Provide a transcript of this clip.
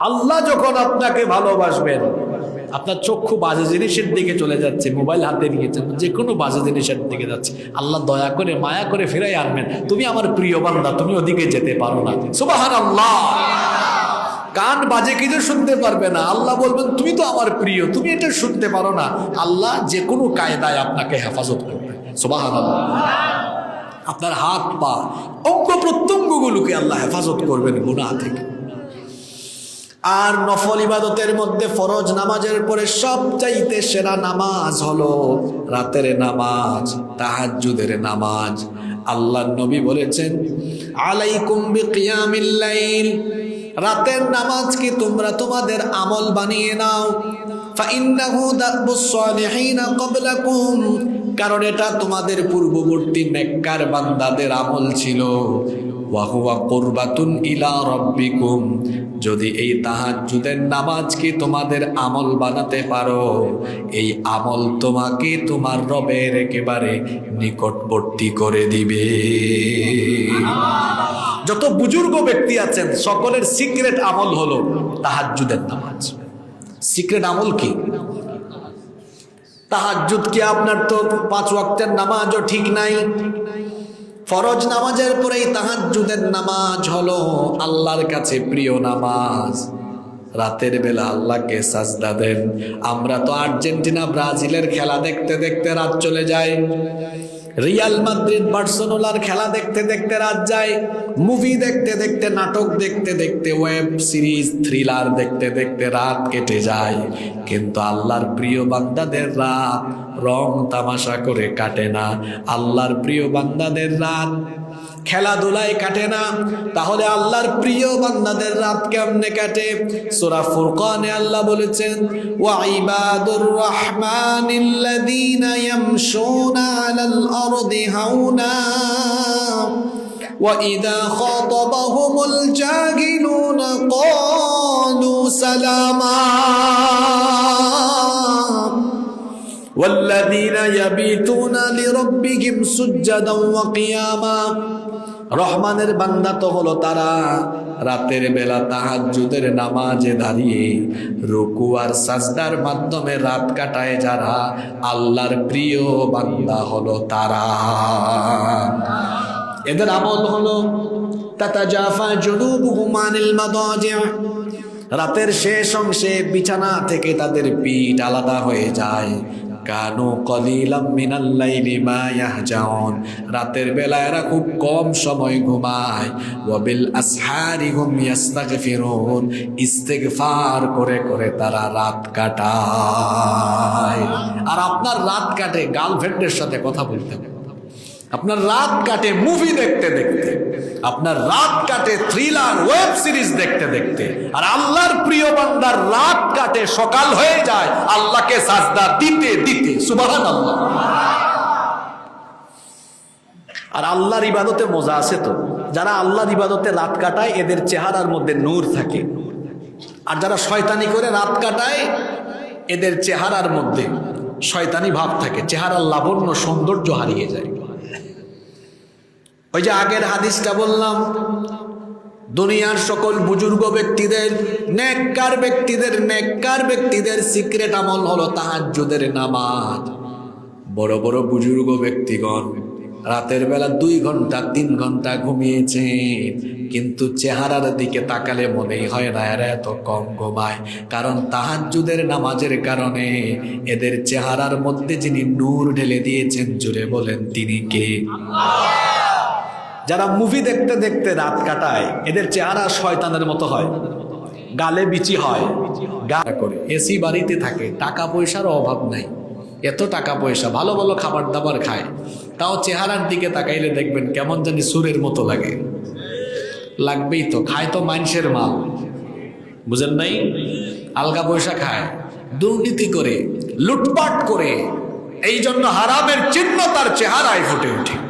আল্লাহ যখন আপনাকে ভালোবাসবেন, আপনার চক্ষু বাজে জিনিসের দিকে চলে যাচ্ছে, মোবাইল হাতে নিয়েছেন যে কোনো বাজে জিনিসের দিকে যাচ্ছে। আল্লাহ দয়া করে, মায়া করে ফিরাই আনবেন। তুমি আমার প্রিয় বান্দা, তুমি ওদিকে যেতে পারো না। সুবাহান আল্লাহ কান বাজে কিছু শুনতে পারবে না। আল্লাহ বলবেন, তুমি তো আমার প্রিয়, তুমি এটা শুনতে পারো না। আল্লাহ যে কোনো কায়দায় আপনাকে হেফাজত করবে। সুবাহান আল্লাহ আপনার হাত পা অঙ্গ প্রত্যঙ্গগুলোকে আল্লাহ হেফাজত করবেন গুনাহ থেকে। আর নফল ইবাদতের মধ্যে ফরজ নামাজের পরে সবচাইতে সেরা নামাজ হলো রাতের নামাজ, তাহাজ্জুদের নামাজ। আল্লাহ নবী বলেছেন, আলাইকুম বিকিয়ামিল লাইল। রাতের নামাজ কি তোমরা তোমাদের আমল বানিয়ে নাও? কারণ এটা তোমাদের পূর্ববর্তী নেককার বান্দাদের আমল ছিল। ওয়াহুয়া কুরবাতুন ইলা রব্বিকুম। যদি এই তাহাজ্জুদের নামাজকে তোমাদের আমল বানাতে পারো, এই আমল তোমাকে তোমার রবের একেবারে নিকটবর্তী করে দিবে। যত বুজুর্গ ব্যক্তি আছেন, সকলের সিক্রেট আমল হলো তাহাজ্জুদের নামাজ। সিক্রেট আমল কি? তাহাজ্জুদ কি আপনার তো পাঁচ ওয়াক্তের নামাজও ঠিক নাই? ফরজ নামাজের পরেই তাহাজ্জুদের নামাজ হলো আল্লাহর কাছে প্রিয় নামাজ। রাতের বেলা আল্লাহকে সাজদা দেন। আমরা তো আর্জেন্টিনা, ব্রাজিলের খেলা দেখতে দেখতে রাত চলে যায়। রিয়াল মাদ্রিদ, বার্সেলোনার খেলা দেখতে দেখতে রাত যায় মুভি দেখতে দেখতে, নাটক দেখতে দেখতে ওয়েব সিরিজ থ্রিলার দেখতে দেখতে রাত কেটে যায়। কিন্তু আল্লাহর প্রিয় বান্দাদের রাত রং তামাশা করে কাটে না। আল্লাহর প্রিয় বান্দাদের রাত খেলাধুলায় কাটে না তাহলে আল্লাহর প্রিয় বান্দাদের রাত কেমনে কাটে সূরা ফুরকানে আল্লাহ বলেছেন ওয়া ইবাদুর রহমানিল্লাযীনা ইয়ামশুনা আলাল আরদি হাওনা وإذا خاطبهم الجاهلون قالوا سلاما والذين يبيتون لربهم سجدا وقياما রহমানের বান্দা তো হলো তারা। রাতের বেলা তাহাজ্জুদের নামাজে দাঁড়িয়ে রুকু আর সাজদার মাধ্যমে রাত কাটায় যারা। আল্লাহর প্রিয় বান্দা হলো তারা। এদের আমল হলো রাতের শেষ অংশে বিছানা থেকে তাদের পিঠ আলাদা হয়ে যায়। কানু কলিলাম মিনাল্লাইলি মা ইয়াহজাউন। রাতের বেলা এরা খুব কম সময় ঘুমায়। ওয়াবিল আসহারি হুম ইয়াস্তাগফিরুন। ইস্তেগফার করে করে তারা রাত কাটায়। আর আপনার রাত কাটে, গার্লফ্রেন্ডের সাথে কথা বলতে আপনার রাত কাটে মুভি দেখতে দেখতে, আপনার রাত কাটে থ্রিলার ওয়েব সিরিজ দেখতে দেখতে, আর আল্লাহর প্রিয় বান্দার রাত কাটে, সকাল হয়ে যায়, আল্লাহকে সাজদা দিতে দিতে সুবাহান আল্লাহ আর আল্লাহর ইবাদতে মজা আছে তো? যারা আল্লাহর ইবাদতে রাত কাটায়, এদের চেহারার মধ্যে নূর থাকে। আর যারা শয়তানি করে রাত কাটায়, এদের চেহারার মধ্যে শয়তানি ভাব থাকে, চেহারার লাবণ্য সৌন্দর্য হারিয়ে যায়। ওই যে আগের হাদিসটা বললাম, দুনিয়ার সকল বুজুর্গ ব্যক্তিদের, নেককার ব্যক্তিদের নেককার ব্যক্তিদের সিক্রেট আমল হলো তাহাজ্জুদের নামাজ। বড় বড় বুজুর্গ ব্যক্তিগণ রাতের বেলা দুই ঘণ্টা, তিন ঘণ্টা ঘুমিয়েছেন কিন্তু চেহারার দিকে তাকালে মনেই হয় না, এরা এত কম ঘুমায়। কারণ তাহাজ্জুদের নামাজের কারণে এদের চেহারার মধ্যে যিনি নূর ঢেলে দিয়েছেন, জুড়ে বলেন তিনি কে? যারা মুভি দেখতে দেখতে রাত কাটায়, এদের চেহারা শয়তানের মতো হয়। গালে বিচি হয়। গা করে। এসি বাড়িতে থাকে টাকা পয়সার অভাব নাই। এত টাকা পয়সা ভালো ভালো খাবার দাবার খায়। তাও চেহারার দিকে তাকাইলে দেখবেন কেমন জানি সুরের মতো লাগে। লাগবেই তো, খায় তো মানুষের মাল। বুঝেন নাই? আলগা পয়সা খায়। দুর্নীতি করে, লুটপাট করে। এই জন্য হারামের চিহ্ন তার চেহারায় ফুটে ওঠে।